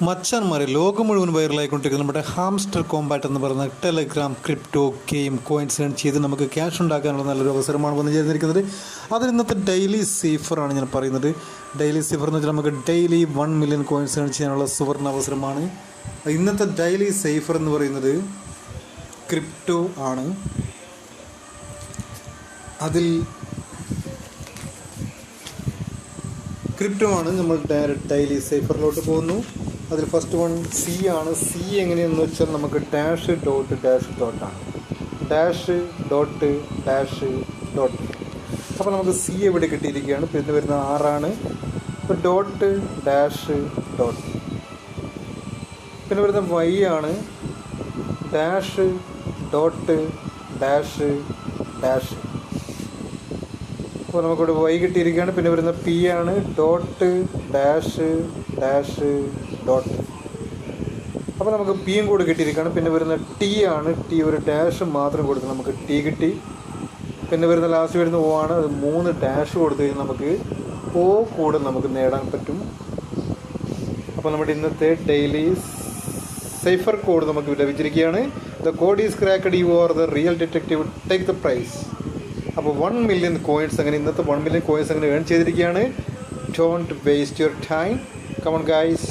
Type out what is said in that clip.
മച്ചാന്മാരെ ലോകം മുഴുവൻ വൈറലായിക്കൊണ്ടിരിക്കുന്ന നമ്മുടെ ഹാംസ്റ്റർ കോമ്പാറ്റ് എന്ന് പറയുന്ന Telegram crypto game coins earn ചെയ്ത് നമുക്ക് ക്യാഷ് ഉണ്ടാക്കാനുള്ള നല്ലൊരു അവസരമാണ് വന്നു ചേർന്നിരിക്കുന്നത്. അതിൽ ഇന്നത്തെ ഡെയിലി സീഫറാണ് ഞാൻ പറയുന്നത്. ഡെയിലി സീഫർ എന്ന് വെച്ചാൽ നമുക്ക് daily one million coins earn ചെയ്യാനുള്ള സുവർണ അവസരമാണ്. ഇന്നത്തെ ഡെയിലി സേഫർ എന്ന് പറയുന്നത് ക്രിപ്റ്റോ ആണ്. അതിൽ ക്രിപ്റ്റോ ആണ് നമ്മൾ ഡയറക്റ്റ് ഡെയിലി സേഫറിലോട്ട് പോകുന്നു. അതിൽ ഫസ്റ്റ് വൺ സി ആണ്. സി എങ്ങനെയെന്ന് വെച്ചാൽ നമുക്ക് ഡാഷ് ഡോട്ട് ഡാഷ് ഡോട്ടാണ് ഡാഷ് ഡോട്ട് ഡാഷ് ഡോട്ട് അപ്പോൾ നമുക്ക് സി എവിടെ കിട്ടിയിരിക്കുകയാണ്. പിന്നെ വരുന്ന ആറാണ് ഇപ്പോൾ ഡോട്ട് ഡാഷ് ഡോട്ട് പിന്നെ വരുന്ന വൈ ആണ്. ഡാഷ് ഡോട്ട് ഡാഷ് ഡാഷ് അപ്പോൾ നമുക്കിവിടെ വൈ കിട്ടിയിരിക്കുകയാണ്. പിന്നെ വരുന്ന പി ആണ് ഡോട്ട് ഡാഷ് ഡാഷ് ഡോട്ട് അപ്പോൾ നമുക്ക് പിയും കൂടെ കിട്ടിയിരിക്കുകയാണ്. പിന്നെ വരുന്ന ടി ആണ്. ടി ഒരു ഡാഷ് മാത്രം കൊടുത്ത് നമുക്ക് ടി കിട്ടി. പിന്നെ വരുന്ന ലാസ്റ്റ് വരുന്ന ഓ ആണ്. അത് മൂന്ന് ഡാഷ് കൊടുത്തു കഴിഞ്ഞാൽ നമുക്ക് ഓ കൂടെ നമുക്ക് നേടാൻ പറ്റും. അപ്പോൾ നമ്മുടെ ഇന്നത്തെ ഡെയിലി സൈഫർ കോഡ് നമുക്ക് ലഭിച്ചിരിക്കുകയാണ്. The code is cracked you are the real detective take the prize അപ്പോൾ വൺ മില്യൺ കോയിൻസ് അങ്ങനെ ഇന്നത്തെ വൺ മില്യൺ കോയിൻസ് അങ്ങനെ ഏൺ ചെയ്തിരിക്കുകയാണ്. Don't waste your time come on guys